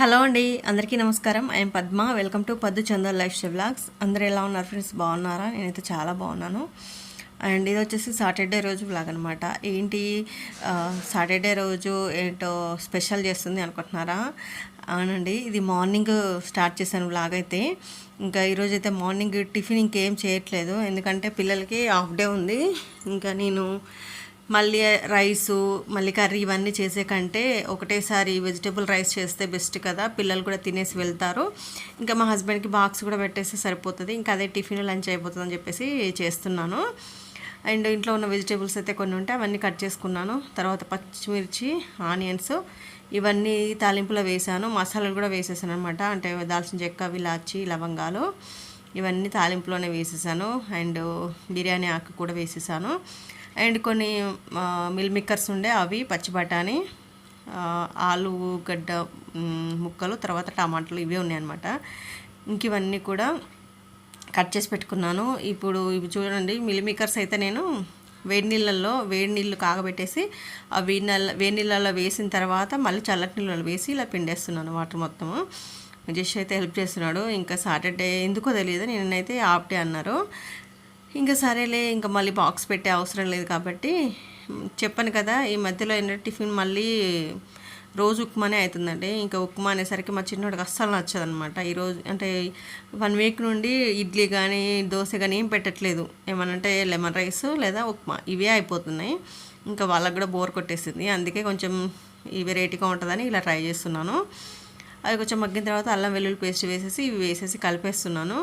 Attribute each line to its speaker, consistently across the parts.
Speaker 1: Hello అండి అందరికీ నమస్కారం. ఐఎమ్ పద్మ. వెల్కమ్ టు పద్దు చందర్ లైఫ్ స్టైల్ బ్లాగ్స్ అందరూ ఎలా ఉన్నారు ఫ్రెండ్స్? బాగున్నారా? నేనైతే చాలా బాగున్నాను. అండ్ ఇది వచ్చేసి సాటర్డే రోజు బ్లాగ్ అనమాట ఏంటి సాటర్డే రోజు ఏంటో స్పెషల్ చేస్తుంది అనుకుంటున్నారా? అవునండి ఇది మార్నింగ్ స్టార్ట్ చేశాను బ్లాగ్ అయితే. ఇంకా ఈరోజు అయితే మార్నింగ్ టిఫిన్ ఇంకేం చేయట్లేదు. ఎందుకంటే పిల్లలకి హాఫ్ డే ఉంది. ఇంకా నేను మళ్ళీ రైసు మళ్ళీ కర్రీ ఇవన్నీ చేసే కంటే ఒకటేసారి వెజిటేబుల్ రైస్ చేస్తే బెస్ట్ కదా. పిల్లలు కూడా తినేసి వెళ్తారు. ఇంకా మా హస్బెండ్కి బాక్స్ కూడా పెట్టేస్తే సరిపోతుంది. ఇంకా అదే టిఫిన్ లంచ్ అయిపోతుంది అని చెప్పేసి చేస్తున్నాను. అండ్ ఇంట్లో ఉన్న వెజిటేబుల్స్ అయితే కొన్ని ఉంటే అవన్నీ కట్ చేసుకున్నాను. తర్వాత పచ్చిమిర్చి ఆనియన్స్ ఇవన్నీ తాలింపులో వేసాను. మసాలాలు కూడా వేసేసాను అనమాట అంటే దాల్చిన చెక్క విలాచి లవంగాలు ఇవన్నీ తాలింపులోనే వేసేసాను. అండ్ బిర్యానీ ఆకు కూడా వేసేసాను. అండ్ కొన్ని మిల్ మిక్కర్స్ ఉండే అవి పచ్చి బఠానీ ఆలుగడ్డ ముక్కలు తర్వాత టమాటాలు ఇవే ఉన్నాయన్నమాట. ఇంక ఇవన్నీ కూడా కట్ చేసి పెట్టుకున్నాను. ఇప్పుడు ఇవి చూడండి మిల్మేకర్స్ అయితే నేను వేడి నీళ్ళల్లో వేడి నీళ్ళు కాగబెట్టేసి ఆ వేడి నీళ్ళ వేడి నీళ్ళల్లో వేసిన తర్వాత మళ్ళీ చల్లటి నీళ్ళలో వేసి ఇలా పిండేస్తున్నాను వాటర్ మొత్తము. జస్ట్ అయితే హెల్ప్ చేస్తున్నాడు. ఇంకా సాటర్డే ఎందుకో తెలియదు నేనైతే ఆఫ్ డే అన్నారు. ఇంకా సరేలే ఇంకా మళ్ళీ బాక్స్ పెట్టే అవసరం లేదు కాబట్టి చెప్పాను కదా ఈ మధ్యలో ఏంటంటే టిఫిన్ మళ్ళీ రోజు ఉప్మానే అవుతుందండి. ఇంకా ఉప్మా అనేసరికి మా చిన్నోడికి అస్సలు నచ్చదు అనమాట ఈరోజు అంటే వన్ వీక్ నుండి ఇడ్లీ కానీ దోశ కానీ ఏం పెట్టట్లేదు. ఏమనంటే లెమన్ రైస్ లేదా ఉప్మా ఇవే అయిపోతున్నాయి. ఇంకా వాళ్ళకి కూడా బోర్ కొట్టేసింది. అందుకే కొంచెం ఈ వెరైటీగా ఉంటుందని ఇలా ట్రై చేస్తున్నాను. అది కొంచెం మగ్గిన తర్వాత అల్లం వెల్లుల్లి పేస్ట్ వేసేసి ఇవి వేసేసి కలిపేస్తున్నాను.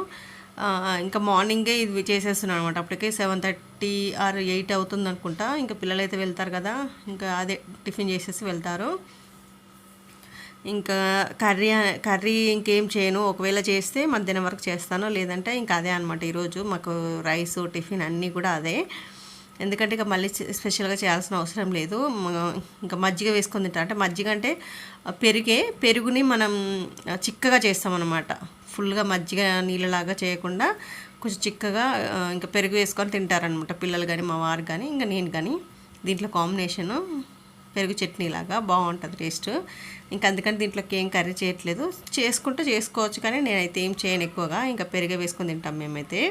Speaker 1: ఇంకా మార్నింగే ఇది చేసేస్తున్నాను అనమాట అప్పటికే సెవెన్ థర్టీ ఆర్ ఎయిట్ అవుతుంది అనుకుంటా. ఇంకా పిల్లలు అయితే వెళ్తారు కదా. ఇంకా అదే టిఫిన్ చేసేసి వెళ్తారు. ఇంకా కర్రీ కర్రీ ఇంకేం చేయను. ఒకవేళ చేస్తే మధ్యాహ్నం వరకు చేస్తాను. లేదంటే ఇంకా అదే అనమాట ఈరోజు మాకు రైస్ టిఫిన్ అన్నీ కూడా అదే. ఎందుకంటే ఇక మళ్ళీ స్పెషల్గా చేయాల్సిన అవసరం లేదు. ఇంకా మజ్జిగ వేసుకొని తింటాం అంటే మజ్జిగ అంటే పెరిగే పెరుగుని మనం చిక్కగా చేస్తామన్నమాట. ఫుల్గా మజ్జిగ నీళ్ళలాగా చేయకుండా కొంచెం చిక్కగా ఇంకా పెరుగు వేసుకొని తింటారనమాట పిల్లలు కానీ మా వారు కానీ ఇంకా నేను కానీ దీంట్లో కాంబినేషను పెరుగు చట్నీ లాగా బాగుంటుంది టేస్ట్. ఇంకా అందుకని దీంట్లోకి ఏం కర్రీ చేయట్లేదు. చేసుకుంటే చేసుకోవచ్చు కానీ నేనైతే ఏం చేయను ఎక్కువగా. ఇంకా పెరుగే వేసుకొని తింటాం మేమైతే.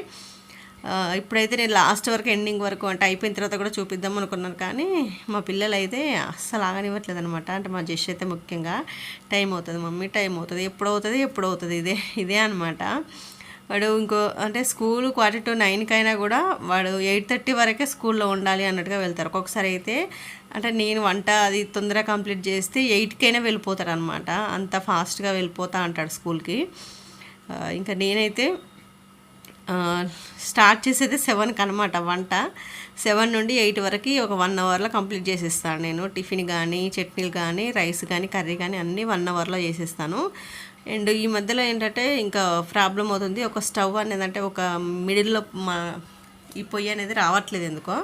Speaker 1: ఇప్పుడైతే నేను లాస్ట్ వరకు ఎండింగ్ వరకు అంటే అయిపోయిన తర్వాత కూడా చూపిద్దాం అనుకున్నాను కానీ మా పిల్లలు అయితే అస్సలు ఆగనివ్వట్లేదు అనమాట అంటే మా జస్ట్ అయితే ముఖ్యంగా టైం అవుతుంది మమ్మీ టైం అవుతుంది ఎప్పుడు అవుతుంది ఎప్పుడు అవుతుంది ఇదే ఇదే అనమాట వాడు ఇంకో అంటే స్కూల్ క్వార్టర్ టు నైన్కి అయినా కూడా వాడు ఎయిట్ థర్టీ వరకే స్కూల్లో ఉండాలి అన్నట్టుగా వెళ్తారు. ఒక్కొక్కసారి అయితే అంటే నేను వంట అది తొందరగా కంప్లీట్ చేస్తే ఎయిట్కైనా వెళ్ళిపోతారు అనమాట అంత ఫాస్ట్గా వెళ్ళిపోతా అంటాడు స్కూల్కి. ఇంకా నేనైతే స్టార్ట్ చేసేది సెవెన్కి అనమాట వంట. సెవెన్ నుండి ఎయిట్ వరకు ఒక వన్ అవర్లో కంప్లీట్ చేసేస్తాను నేను. టిఫిన్ కానీ చట్నీలు కానీ రైస్ కానీ కర్రీ కానీ అన్నీ వన్ అవర్లో చేసేస్తాను. అండ్ ఈ మధ్యలో ఏంటంటే ఇంకా ప్రాబ్లం అవుతుంది. ఒక స్టవ్ అనేది అంటే ఒక మిడిల్లో మా ఈ పొయ్యి అనేది రావట్లేదు ఎందుకో.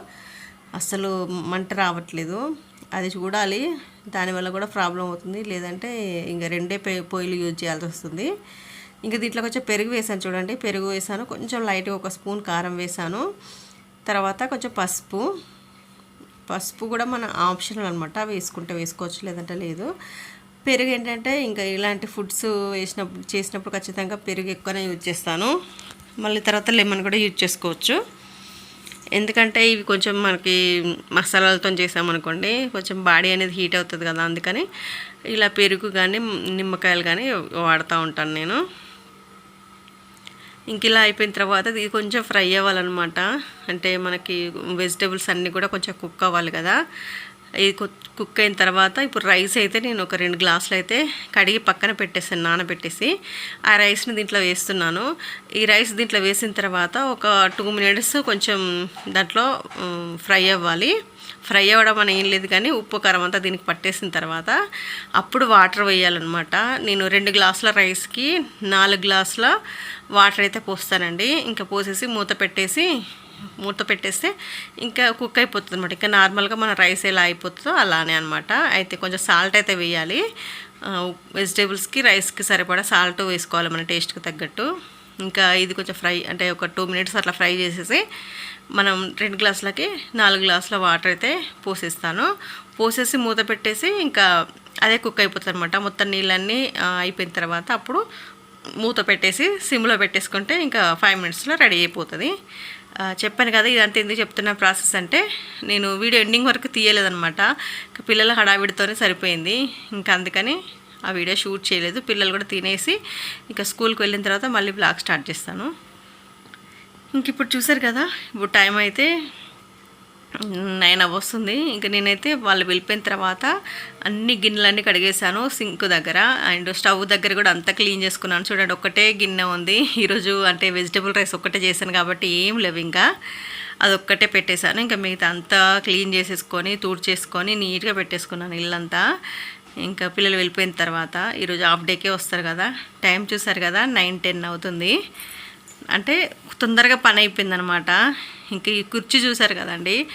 Speaker 1: అస్సలు మంట రావట్లేదు. అది చూడాలి. దానివల్ల కూడా ప్రాబ్లం అవుతుంది. లేదంటే ఇంకా రెండే పొయ్యిలు యూజ్ చేయాల్సి వస్తుంది. ఇంకా దీంట్లో కొంచెం పెరుగు వేసాను చూడండి. పెరుగు వేసాను. కొంచెం లైట్గా ఒక స్పూన్ కారం వేసాను. తర్వాత కొంచెం పసుపు. పసుపు కూడా మన ఆప్షనల్ అనమాట వేసుకుంటే వేసుకోవచ్చు లేదంటే లేదు. పెరుగు ఏంటంటే ఇంకా ఇలాంటి ఫుడ్స్ వేసినప్పుడు చేసినప్పుడు ఖచ్చితంగా పెరుగు ఎక్కువనే యూజ్ చేస్తాను. మళ్ళీ తర్వాత లెమన్ కూడా యూజ్ చేసుకోవచ్చు. ఎందుకంటే ఇవి కొంచెం మనకి మసాలాలతో చేసామనుకోండి కొంచెం బాడీ అనేది హీట్ అవుతుంది కదా అందుకని ఇలా పెరుగు కానీ నిమ్మకాయలు కానీ వాడుతూ ఉంటాను నేను. ఇంక ఇలా అయిపోయిన తర్వాత ఇది కొంచెం ఫ్రై అవ్వాలన్నమాట. అంటే మనకి వెజిటేబుల్స్ అన్నీ కూడా కొంచెం కుక్ అవ్వాలి కదా. ఇది కుక్- అయిన తర్వాత ఇప్పుడు రైస్ అయితే నేను ఒక రెండు గ్లాసులు అయితే కడిగి పక్కన పెట్టేసాను నానబెట్టేసి. ఆ రైస్ని దీంట్లో వేస్తున్నాను. ఈ రైస్ దీంట్లో వేసిన తర్వాత ఒక టూ మినిట్స్ కొంచెం దాంట్లో ఫ్రై అవ్వాలి. ఫ్రై అవ్వడం అని ఏం లేదు కానీ ఉప్పు కారం అంతా దీనికి పట్టేసిన తర్వాత అప్పుడు వాటర్ వేయాలన్నమాట. నేను రెండు గ్లాసుల రైస్కి నాలుగు గ్లాసుల వాటర్ అయితే పోస్తానండి. ఇంకా పోసేసి మూత పెట్టేసి మూత పెట్టేస్తే ఇంకా కుక్ అయిపోతుంది అనమాట ఇంకా నార్మల్గా మన రైస్ ఎలా అయిపోతుందో అలానే అనమాట అయితే కొంచెం సాల్ట్ అయితే వేయాలి. వెజిటేబుల్స్కి రైస్కి సరిపడా సాల్ట్ వేసుకోవాలి మన టేస్ట్కి తగ్గట్టు. ఇంకా ఇది కొంచెం ఫ్రై అంటే ఒక టూ మినిట్స్ అట్లా ఫ్రై చేసేసి మనం రెండు గ్లాసులకి నాలుగు గ్లాసుల వాటర్ అయితే పోసేస్తాను. పోసేసి మూత పెట్టేసి ఇంకా అదే కుక్ అయిపోతుంది అనమాట మొత్తం నీళ్ళన్నీ అయిపోయిన తర్వాత అప్పుడు మూత పెట్టేసి సిమ్లో పెట్టేసుకుంటే ఇంకా ఫైవ్ మినిట్స్లో రెడీ అయిపోతుంది. చెప్పాను కదా ఇదంతా ఎందుకు చెప్తున్న ప్రాసెస్ అంటే నేను వీడియో ఎండింగ్ వరకు తీయలేదనమాట పిల్లల హడావిడితోనే సరిపోయింది. ఇంకా అందుకని ఆ వీడియో షూట్ చేయలేదు. పిల్లలు కూడా తినేసి ఇంకా స్కూల్కి వెళ్ళిన తర్వాత మళ్ళీ బ్లాగ్ స్టార్ట్ చేస్తాను. ఇంక ఇప్పుడు చూసారు కదా ఇప్పుడు టైం అయితే నైన్ వస్తుంది ఇంకా నేనైతే వాళ్ళు వెళ్ళిపోయిన తర్వాత అన్ని గిన్నెలన్నీ కడిగేశాను సింక్ దగ్గర. అండ్ స్టవ్ దగ్గర కూడా అంతా క్లీన్ చేసుకున్నాను. చూడండి ఒక్కటే గిన్నె ఉంది. ఈరోజు అంటే వెజిటబుల్ రైస్ ఒక్కటే చేశాను కాబట్టి ఏం లేవు ఇంకా. అదొక్కటే పెట్టేశాను. ఇంకా మిగతా అంతా క్లీన్ చేసేసుకొని చేసుకొని నీట్గా పెట్టేసుకున్నాను ఇల్లంతా. ఇంకా పిల్లలు వెళ్ళిపోయిన తర్వాత ఈరోజు హాఫ్ డేకే వస్తారు కదా. టైం చూసారు కదా నైన్ టెన్ అవుతుంది. అంటే తొందరగా పని అయిపోయింది అనమాట ఇంకా ఈ కుర్చీ చూసారు కదండి?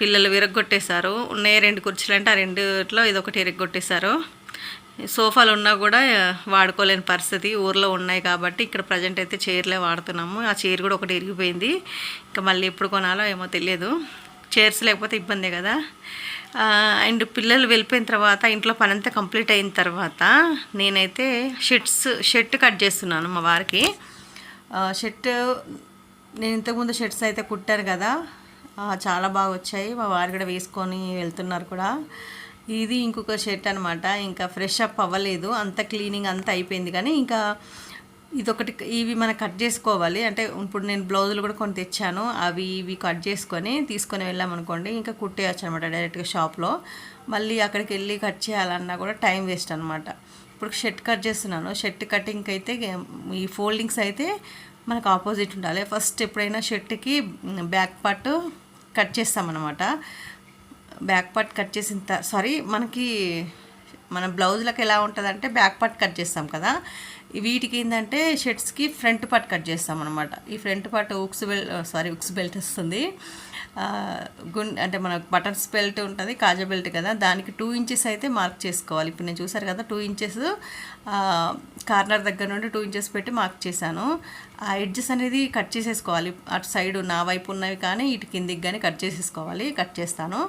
Speaker 1: పిల్లలు విరగొట్టేశారు ఉన్నాయి రెండు కుర్చీలు అంటే ఆ రెండిట్లో ఇదొకటి విరగొట్టేశారు సోఫాలు ఉన్నా కూడా వాడుకోలేని పరిస్థితి ఊర్లో ఉన్నాయి కాబట్టి ఇక్కడ ప్రజెంట్ అయితే చైర్లే వాడుతున్నాము. ఆ చైర్ కూడా ఒకటి ఇరిగిపోయింది ఇంకా మళ్ళీ ఎప్పుడు కొనాలో ఏమో తెలియదు. చైర్స్ లేకపోతే ఇబ్బందే కదా. అండ్ పిల్లలు వెళ్ళిపోయిన తర్వాత ఇంట్లో పని అంతా కంప్లీట్ అయిన తర్వాత నేనైతే షర్ట్స్ షర్ట్ కట్ చేస్తున్నాను మా వారికి. షర్ట్ నేను ఇంతకుముందు షర్ట్స్ అయితే కుట్టాను కదా. చాలా బాగా వచ్చాయి. మా వారు కూడా వేసుకొని వెళ్తున్నారు కూడా. ఇది ఇంకొక షర్ట్ అనమాట ఇంకా ఫ్రెష్ అప్ అవ్వలేదు. అంత క్లీనింగ్ అంతా అయిపోయింది కానీ ఇంకా ఇదొకటి ఇవి మనం కట్ చేసుకోవాలి. అంటే ఇప్పుడు నేను బ్లౌజులు కూడా కొన్ని తెచ్చాను. అవి ఇవి కట్ చేసుకొని తీసుకొని వెళ్ళామనుకోండి ఇంకా కుట్టేయచ్చు అనమాట డైరెక్ట్గా షాప్లో. మళ్ళీ అక్కడికి వెళ్ళి కట్ చేయాలన్నా కూడా టైం వేస్ట్ అనమాట ఇప్పుడు షర్ట్ కట్ చేస్తున్నాను. షర్ట్ కటింగ్కి అయితే ఈ ఫోల్డింగ్స్ అయితే మనకు ఆపోజిట్ ఉండాలి. ఫస్ట్ ఎప్పుడైనా షర్ట్కి బ్యాక్ పార్ట్ కట్ చేస్తామన్నమాట. బ్యాక్ పార్ట్ కట్ చేసిన త సారీ మనకి మన బ్లౌజ్లకు ఎలా ఉంటుందంటే బ్యాక్ పార్ట్ కట్ చేస్తాం కదా. వీటికి ఏంటంటే షర్ట్స్కి ఫ్రంట్ పార్ట్ కట్ చేస్తాం అనమాట ఈ ఫ్రంట్ పార్ట్ ఉక్స్ బెల్ట్ సారీ ఉక్స్ బెల్ట్ వస్తుంది. గున్ అంటే మన బటన్స్ బెల్ట్ ఉంటుంది కాజా బెల్ట్ కదా దానికి టూ ఇంచెస్ అయితే మార్క్ చేసుకోవాలి. ఇప్పుడు నేను చూసారు కదా టూ ఇంచెస్ కార్నర్ దగ్గర నుండి టూ ఇంచెస్ పెట్టి మార్క్ చేశాను. ఆ ఎడ్జెస్ అనేది కట్ చేసేసుకోవాలి. అటు సైడ్ నా వైపు ఉన్నవి కానీ ఇటు కిందికి కానీ కట్ చేసేసుకోవాలి కట్ చేస్తాను.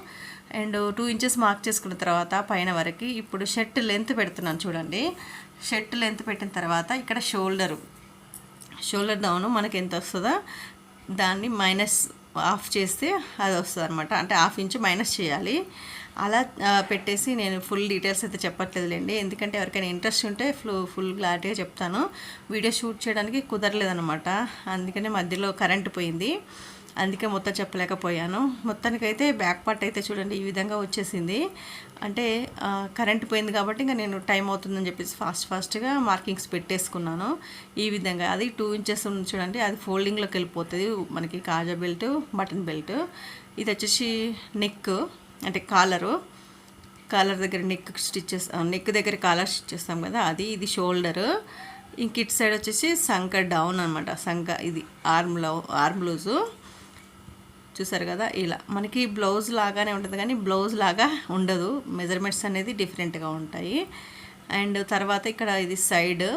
Speaker 1: అండ్ టూ ఇంచెస్ మార్క్ చేసుకున్న తర్వాత పైన వరకు ఇప్పుడు షర్ట్ లెంత్ పెడుతున్నాను చూడండి. షర్ట్ లెంత్ పెట్టిన తర్వాత ఇక్కడ షోల్డరు షోల్డర్ డౌన్ మనకి ఎంత వస్తుందో? దాన్ని మైనస్ ఆఫ్ చేస్తే అది వస్తుంది అనమాట అంటే హాఫ్ ఇంచ్ మైనస్ చేయాలి. అలా పెట్టేసి నేను ఫుల్ డీటెయిల్స్ అయితే చెప్పట్లేదులేండి. ఎందుకంటే ఎవరికైనా ఇంట్రెస్ట్ ఉంటే ఫుల్ ఫుల్ క్లారిటీగా చెప్తాను. వీడియో షూట్ చేయడానికి కుదరలేదనమాట అందుకనే మధ్యలో కరెంట్ పోయింది. అందుకే మొత్తం చెప్పలేకపోయాను. మొత్తానికైతే బ్యాక్ పార్ట్ అయితే చూడండి ఈ విధంగా వచ్చేసింది. అంటే కరెంట్ పోయింది కాబట్టి ఇంకా నేను టైం అవుతుందని చెప్పేసి ఫాస్ట్ ఫాస్ట్గా మార్కింగ్స్ పెట్టేసుకున్నాను. ఈ విధంగా అది టూ ఇంచెస్ ఉంది చూడండి అది ఫోల్డింగ్లోకి వెళ్ళిపోతుంది. మనకి కాజా బెల్ట్ బటన్ బెల్ట్ ఇది వచ్చేసి నెక్ అంటే కాలరు కాలర్ దగ్గర నెక్ స్టిచ్ చేస్తాం నెక్ దగ్గర కాలర్ స్టిచ్ చేస్తాం కదా అది ఇది షోల్డరు ఇంక ఇటు సైడ్ వచ్చేసి సంక డౌన్ అనమాట సంక ఇది ఆర్మ్ లవ్ ఆర్మ్ లూజు చూసారు కదా ఇలా. మనకి బ్లౌజ్ లాగానే ఉంటుంది కానీ బ్లౌజ్ లాగా ఉండదు. మెజర్మెంట్స్ అనేది డిఫరెంట్గా ఉంటాయి. అండ్ తర్వాత ఇక్కడ ఇది సైడ్.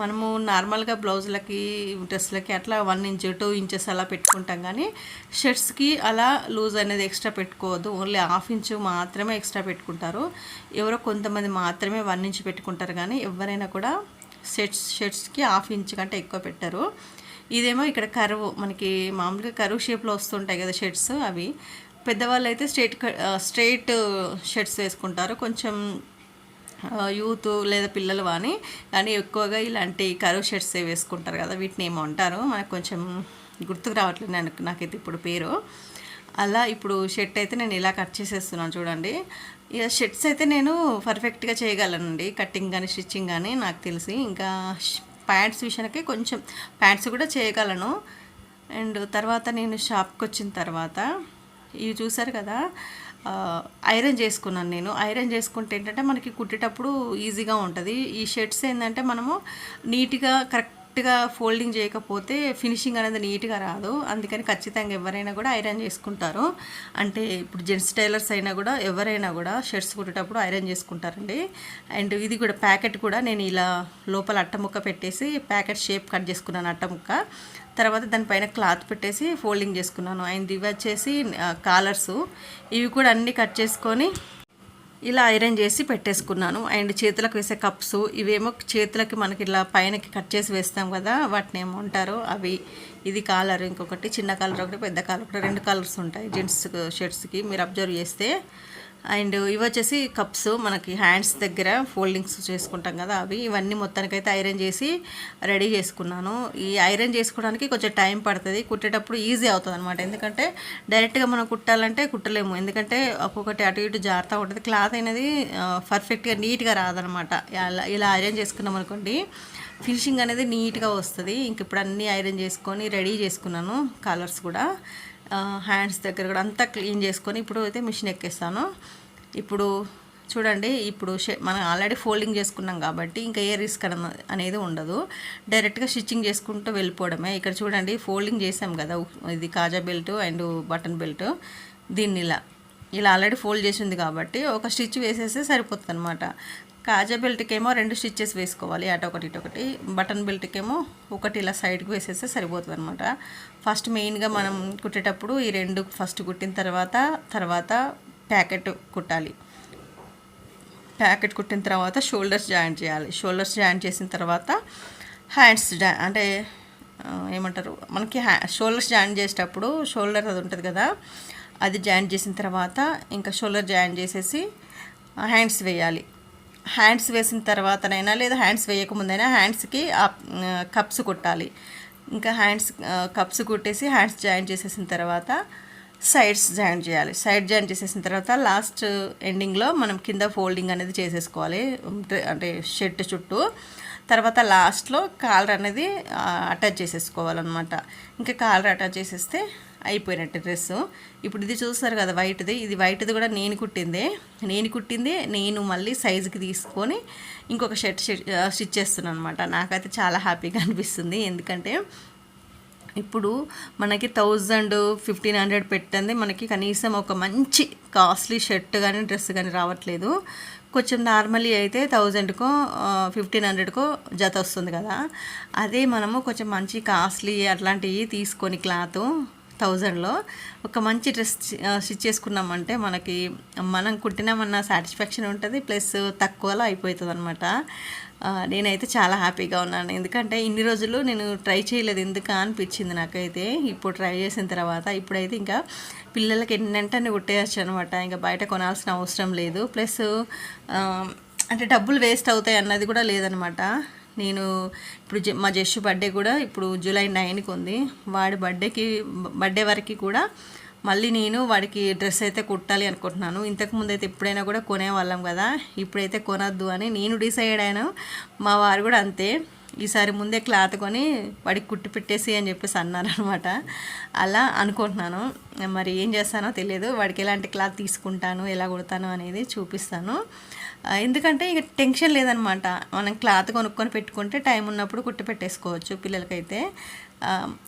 Speaker 1: మనము నార్మల్గా బ్లౌజులకి డ్రెస్లకి అట్లా వన్ ఇంచ్ టూ ఇంచెస్ అలా పెట్టుకుంటాం కానీ షర్ట్స్కి అలా లూజ్ అనేది ఎక్స్ట్రా పెట్టుకోవద్దు. ఓన్లీ హాఫ్ ఇంచ్ మాత్రమే ఎక్స్ట్రా పెట్టుకుంటారు. ఎవరో కొంతమంది మాత్రమే వన్ ఇంచ్ పెట్టుకుంటారు కానీ ఎవరైనా కూడా షర్ట్స్ షర్ట్స్కి హాఫ్ ఇంచ్ కంటే ఎక్కువ పెట్టరు. ఇదేమో ఇక్కడ కరువు. మనకి మామూలుగా కరువు షేప్లో వస్తుంటాయి కదా షర్ట్స్ అవి. పెద్దవాళ్ళు అయితే స్ట్రైట్ స్ట్రైట్ షర్ట్స్ వేసుకుంటారు. కొంచెం యూత్ లేదా పిల్లలు కానీ కానీ ఎక్కువగా ఇలాంటి కరువు షర్ట్స్ వేసుకుంటారు కదా వీటిని ఏమో అంటారు. మనకు కొంచెం గుర్తుకు రావట్లేదు నాకు నాకైతే ఇప్పుడు పేరు. అలా ఇప్పుడు షర్ట్ అయితే నేను ఇలా కట్ చేసేస్తున్నాను చూడండి. ఇక షర్ట్స్ అయితే నేను పర్ఫెక్ట్గా చేయగలనండి. కటింగ్ కానీ స్టిచ్చింగ్ కానీ నాకు తెలిసి. ఇంకా ప్యాంట్స్ విషయానికి కొంచెం ప్యాంట్స్ కూడా చేయగలను. అండ్ తర్వాత నేను షాప్కి వచ్చిన తర్వాత ఇవి చూసారు కదా ఐరన్ చేసుకున్నాను నేను. ఐరన్ చేసుకుంటే ఏంటంటే మనకి కుట్టేటప్పుడు ఈజీగా ఉంటుంది. ఈ షర్ట్స్ ఏంటంటే మనము నీట్గా కరెక్ట్ కరెక్ట్గా ఫోల్డింగ్ చేయకపోతే ఫినిషింగ్ అనేది నీట్గా రాదు. అందుకని ఖచ్చితంగా ఎవరైనా కూడా ఐరన్ చేసుకుంటారు. అంటే ఇప్పుడు జెంట్స్ టైలర్స్ అయినా కూడా ఎవరైనా కూడా షర్ట్స్ కుట్టేటప్పుడు ఐరన్ చేసుకుంటారండి. అండ్ ఇది కూడా ప్యాకెట్ కూడా నేను ఇలా లోపల అట్టముక్క పెట్టేసి ప్యాకెట్ షేప్ కట్ చేసుకున్నాను అట్ట ముక్క తర్వాత దానిపైన క్లాత్ పెట్టేసి ఫోల్డింగ్ చేసుకున్నాను. అండ్ ఇవి వచ్చేసి కాలర్స్. ఇవి కూడా అన్నీ కట్ చేసుకొని ఇలా ఐరన్ చేసి పెట్టేసుకున్నాను. అండ్ చేతులకు వేసే కప్స్ ఇవేమో చేతులకి మనకి ఇలా పైనకి కట్ చేసి వేస్తాం కదా వాటిని ఏమో అవి. ఇది కాలర్ ఇంకొకటి చిన్న కాలర్ ఒకటి పెద్ద కాలర్ ఒకటి రెండు కలర్స్ ఉంటాయి. జెంట్స్ షర్ట్స్కి మీరు అబ్జర్వ్ చేస్తే అండ్ ఇవి వచ్చేసి కప్స్ మనకి హ్యాండ్స్ దగ్గర ఫోల్డింగ్స్ చేసుకుంటాం కదా అవి. ఇవన్నీ మొత్తానికైతే ఐరన్ చేసి రెడీ చేసుకున్నాను. ఈ ఐరన్ చేసుకోవడానికి కొంచెం టైం పడుతుంది. కుట్టేటప్పుడు ఈజీ అవుతుంది అనమాట ఎందుకంటే డైరెక్ట్గా మనం కుట్టాలంటే కుట్టలేము. ఎందుకంటే ఒక్కొక్కటి అటు ఇటు జాగ్రత్త ఉంటుంది. క్లాత్ అనేది పర్ఫెక్ట్గా నీట్గా రాదనమాట ఇలా ఇలా ఐరన్ చేసుకున్నాం అనుకోండి ఫినిషింగ్ అనేది నీట్గా వస్తుంది. ఇంక ఇప్పుడు అన్నీ ఐరన్ చేసుకొని రెడీ చేసుకున్నాను. కలర్స్ కూడా. హ్యాండ్స్ దగ్గర కూడా అంతా క్లీన్ చేసుకొని ఇప్పుడు అయితే మిషన్ ఎక్కేస్తాను. ఇప్పుడు చూడండి ఇప్పుడు మనం ఆల్రెడీ ఫోల్డింగ్ చేసుకున్నాం కాబట్టి ఇంకా ఏ రిస్క్ అనేది ఉండదు. డైరెక్ట్గా స్టిచ్చింగ్ చేసుకుంటూ వెళ్ళిపోవడమే. ఇక్కడ చూడండి ఫోల్డింగ్ చేసాం కదా ఇది కాజా బెల్ట్ అండ్ బటన్ బెల్ట్ దీన్ని ఇలా ఇలా ఆల్రెడీ ఫోల్డ్ చేసి ఉంది కాబట్టి ఒక స్టిచ్ వేసేస్తే సరిపోతుంది అనమాట కాజా బెల్ట్కేమో రెండు స్టిచ్చెస్ వేసుకోవాలి. అటు ఒకటి ఇటు ఒకటి. బటన్ బెల్ట్కేమో ఒకటి ఇలా సైడ్కి వేసేస్తే సరిపోతుంది అనమాట ఫస్ట్ మెయిన్గా మనం కుట్టేటప్పుడు ఈ రెండు ఫస్ట్ కుట్టిన తర్వాత తర్వాత ప్యాకెట్ కుట్టాలి. ప్యాకెట్ కుట్టిన తర్వాత షోల్డర్స్ జాయింట్ చేయాలి. షోల్డర్స్ జాయింట్ చేసిన తర్వాత హ్యాండ్స్ జా అంటే ఏమంటారు? మనకి హ్యా షోల్డర్స్ జాయిన్ చేసేటప్పుడు షోల్డర్ అది ఉంటుంది కదా అది జాయిన్ చేసిన తర్వాత ఇంకా షోల్డర్ జాయిన్ చేసేసి హ్యాండ్స్ వేయాలి. హ్యాండ్స్ వేసిన తర్వాతనైనా లేదా హ్యాండ్స్ వేయకముందైనా హ్యాండ్స్కి కప్స్ కుట్టాలి. ఇంకా హ్యాండ్స్ కప్స్ కుట్టేసి హ్యాండ్స్ జాయిన్ చేసేసిన తర్వాత సైడ్స్ జాయిన్ చేయాలి. సైడ్ జాయిన్ చేసేసిన తర్వాత లాస్ట్ ఎండింగ్లో మనం కింద ఫోల్డింగ్ అనేది చేసేసుకోవాలి. అంటే షర్ట్ చుట్టూ. తర్వాత లాస్ట్లో కాలర్ అనేది అటాచ్ చేసేసుకోవాలన్నమాట. ఇంకా కాలర్ అటాచ్ చేసేస్తే అయిపోయినట్టు డ్రెస్ ఇప్పుడు ఇది చూస్తారు కదా వైట్ది. ఇది వైట్ది కూడా నేను కుట్టిందే. నేను కుట్టింది నేను మళ్ళీ సైజుకి తీసుకొని ఇంకొక షర్ట్ స్టిచ్ చేస్తున్నాను అనమాట నాకైతే చాలా హ్యాపీగా అనిపిస్తుంది. ఎందుకంటే ఇప్పుడు మనకి థౌజండ్ ఫిఫ్టీన్ హండ్రెడ్ పెట్టండి మనకి కనీసం ఒక మంచి కాస్ట్లీ షర్ట్ కానీ డ్రెస్ కానీ రావట్లేదు. కొంచెం నార్మలీ అయితే థౌజండ్కో ఫిఫ్టీన్ హండ్రెడ్కో జత వస్తుంది కదా. అదే మనము కొంచెం మంచి కాస్ట్లీ అట్లాంటివి తీసుకొని క్లాత్ థౌజండ్లో ఒక మంచి డ్రెస్ స్టిచ్ చేసుకున్నామంటే మనకి మనం కుట్టినామన్న సాటిస్ఫాక్షన్ ఉంటుంది ప్లస్ తక్కువలో అయిపోతుంది అనమాట నేనైతే చాలా హ్యాపీగా ఉన్నాను. ఎందుకంటే ఇన్ని రోజులు నేను ట్రై చేయలేదు ఎందుకు అనిపించింది నాకైతే. ఇప్పుడు ట్రై చేసిన తర్వాత ఇప్పుడైతే ఇంకా పిల్లలకి ఎన్నంటే కుట్టేయచ్చు అనమాట ఇంకా బయట కొనాల్సిన అవసరం లేదు. ప్లస్ అంటే డబ్బులు వేస్ట్ అవుతాయి అన్నది కూడా లేదనమాట నేను ఇప్పుడు మా జస్సు బర్త్డే కూడా ఇప్పుడు జూలై నైన్కి ఉంది. వాడి బర్త్డేకి బర్త్డే వరకు కూడా మళ్ళీ నేను వాడికి డ్రెస్ అయితే కుట్టాలి అనుకుంటున్నాను. ఇంతకుముందు అయితే ఎప్పుడైనా కూడా కొనేవాళ్ళం కదా ఇప్పుడైతే కొనద్దు అని నేను డిసైడ్ అయినా మా వారు కూడా అంతే ఈసారి ముందే క్లాత్ కొని వాడికి కుట్టి పెట్టేసి అని చెప్పేసి అన్నారనమాట అలా అనుకుంటున్నాను. మరి ఏం చేస్తానో తెలియదు వాడికి ఎలాంటి క్లాత్ తీసుకుంటాను ఎలా కుడతాను అనేది చూపిస్తాను. ఎందుకంటే ఇక టెన్షన్ లేదనమాట. మనం క్లాత్ కొనుక్కొని పెట్టుకుంటే టైం ఉన్నప్పుడు కుట్టి పెట్టేసుకోవచ్చు పిల్లలకైతే.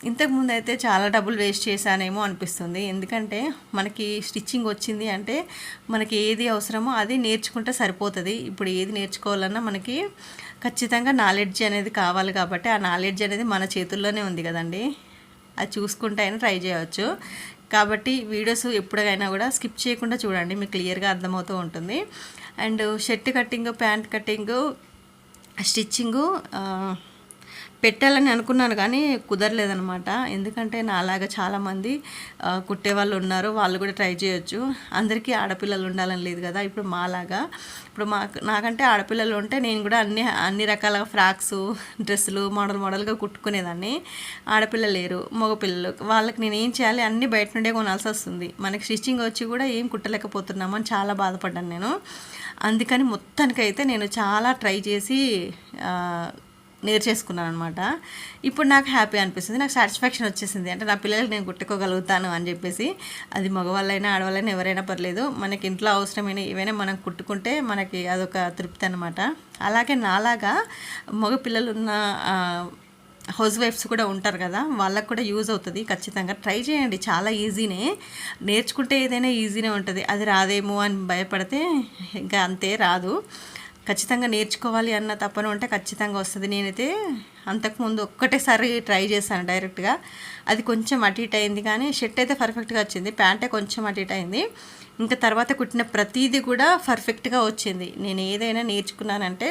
Speaker 1: ఇంతకుముందు అయితే చాలా డబ్బులు వేస్ట్ చేశానేమో అనిపిస్తుంది. ఎందుకంటే మనకి స్టిచ్చింగ్ వచ్చింది అంటే మనకి ఏది అవసరమో అది నేర్చుకుంటే సరిపోతుంది. ఇప్పుడు ఏది నేర్చుకోవాలన్నా మనకి ఖచ్చితంగా నాలెడ్జ్ అనేది కావాలి కాబట్టి ఆ నాలెడ్జ్ అనేది మన చేతుల్లోనే ఉంది కదండి. అది చూసుకుంటే అయినా ట్రై చేయవచ్చు. కాబట్టి వీడియోస్ ఎప్పుడైనా కూడా స్కిప్ చేయకుండా చూడండి. మీకు క్లియర్గా అర్థమవుతూ ఉంటుంది. And shirt cutting pant cutting stitching పెట్టాలని అనుకున్నాను కానీ కుదరలేదనమాట ఎందుకంటే నాలాగా చాలామంది కుట్టే వాళ్ళు ఉన్నారు. వాళ్ళు కూడా ట్రై చేయొచ్చు. అందరికీ ఆడపిల్లలు ఉండాలని లేదు కదా ఇప్పుడు మాలాగా. ఇప్పుడు మా నాకంటే ఆడపిల్లలు ఉంటే నేను కూడా అన్ని అన్ని రకాల ఫ్రాక్స్ డ్రెస్సులు మోడల్ మోడల్గా కుట్టుకునేదాన్ని. ఆడపిల్లలు లేరు మగపిల్లలు. వాళ్ళకి నేను ఏం చేయాలి? అన్ని బయట నుండే కొనాల్సి వస్తుంది. మనకి స్టిచ్చింగ్ వచ్చి కూడా ఏం కుట్టలేకపోతున్నామని చాలా బాధపడ్డాను నేను. అందుకని మొత్తానికైతే నేను చాలా ట్రై చేసి నేర్చేసుకున్నాను అనమాట ఇప్పుడు నాకు హ్యాపీ అనిపిస్తుంది. నాకు సాటిస్ఫాక్షన్ వచ్చేసింది. అంటే నా పిల్లలకి నేను కుట్టుకోగలుగుతాను అని చెప్పేసి అది మగవాళ్ళైనా ఆడవాళ్ళైనా ఎవరైనా పర్లేదు. మనకి ఇంట్లో అవసరమైన ఏవైనా మనం కుట్టుకుంటే మనకి అదొక తృప్తి అనమాట అలాగే నాలాగా మగ పిల్లలు ఉన్న హౌస్ వైఫ్స్ కూడా ఉంటారు కదా వాళ్ళకు కూడా యూజ్ అవుతుంది ఖచ్చితంగా. ట్రై చేయండి చాలా ఈజీనే. నేర్చుకుంటే ఏదైనా ఈజీనే ఉంటుంది. అది రాదేమో అని భయపడితే ఇంకా అంతే రాదు. ఖచ్చితంగా నేర్చుకోవాలి అన్న తపన ఉంటే ఖచ్చితంగా వస్తుంది. నేనైతే అంతకుముందు ఒక్కటేసారి ట్రై చేశాను డైరెక్ట్గా. అది కొంచెం అటు ఇటు అయింది కానీ షర్ట్ అయితే పర్ఫెక్ట్గా వచ్చింది ప్యాంటే కొంచెం అటు ఇటు అయింది. ఇంకా తర్వాత కుట్టిన ప్రతిదీ కూడా పర్ఫెక్ట్గా వచ్చింది. నేను ఏదైనా నేర్చుకున్నానంటే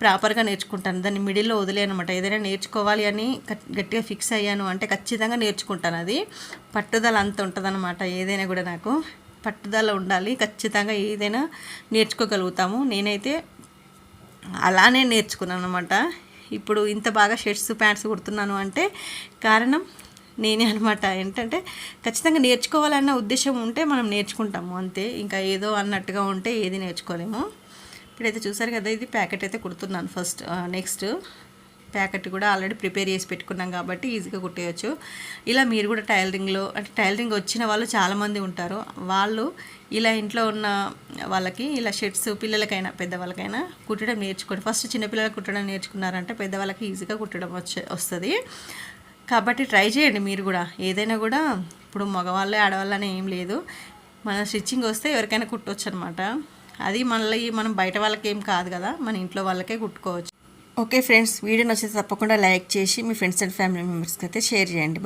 Speaker 1: ప్రాపర్గా నేర్చుకుంటాను. దాన్ని మిడిల్లో వదిలేను అనమాట ఏదైనా నేర్చుకోవాలి అని గట్టిగా ఫిక్స్ అయ్యాను అంటే ఖచ్చితంగా నేర్చుకుంటాను అది. పట్టుదల అంత ఉంటుందన్నమాట ఏదైనా కూడా నాకు. పట్టుదల ఉండాలి. ఖచ్చితంగా ఏదైనా నేర్చుకోగలుగుతాము. నేనైతే అలానే నేర్చుకున్నాను అనమాట ఇప్పుడు ఇంత బాగా షర్ట్స్ ప్యాంట్స్ కుడుతున్నాను అంటే కారణం నేనే అనమాట ఏంటంటే ఖచ్చితంగా నేర్చుకోవాలన్న ఉద్దేశం ఉంటే మనం నేర్చుకుంటాము అంతే. ఇంకా ఏదో అన్నట్టుగా ఉంటే ఏది నేర్చుకోలేము. ఇప్పుడైతే చూసారు కదా ఇది ప్యాకెట్ అయితే కుడుతున్నాను ఫస్ట్ నెక్స్ట్. ప్యాకెట్ కూడా ఆల్రెడీ ప్రిపేర్ చేసి పెట్టుకున్నాం కాబట్టి ఈజీగా కుట్టేయచ్చు. ఇలా మీరు కూడా టైలరింగ్లో అంటే టైలరింగ్ వచ్చిన వాళ్ళు చాలామంది ఉంటారు. వాళ్ళు ఇలా ఇంట్లో ఉన్న వాళ్ళకి ఇలా షర్ట్స్ పిల్లలకైనా పెద్దవాళ్ళకైనా కుట్టడం నేర్చుకోండి. ఫస్ట్ చిన్నపిల్లలకు కుట్టడం నేర్చుకున్నారంటే పెద్దవాళ్ళకి ఈజీగా కుట్టడం వచ్చే వస్తుంది. కాబట్టి ట్రై చేయండి మీరు కూడా. ఏదైనా కూడా ఇప్పుడు మగవాళ్ళే ఆడవాళ్ళనే ఏం లేదు. మన స్టిచ్చింగ్ వస్తే ఎవరికైనా కుట్టవచ్చు అనమాట అది మళ్ళీ మనం బయట వాళ్ళకి ఏం కాదు కదా మన ఇంట్లో వాళ్ళకే కుట్టుకోవచ్చు. ఓకే ఫ్రెండ్స్ వీడియో నచ్చితే తప్పకుండా లైక్ చేసి మీ ఫ్రెండ్స్ అండ్ ఫ్యామిలీ మెంబర్స్కి అయితే షేర్ చేయండి.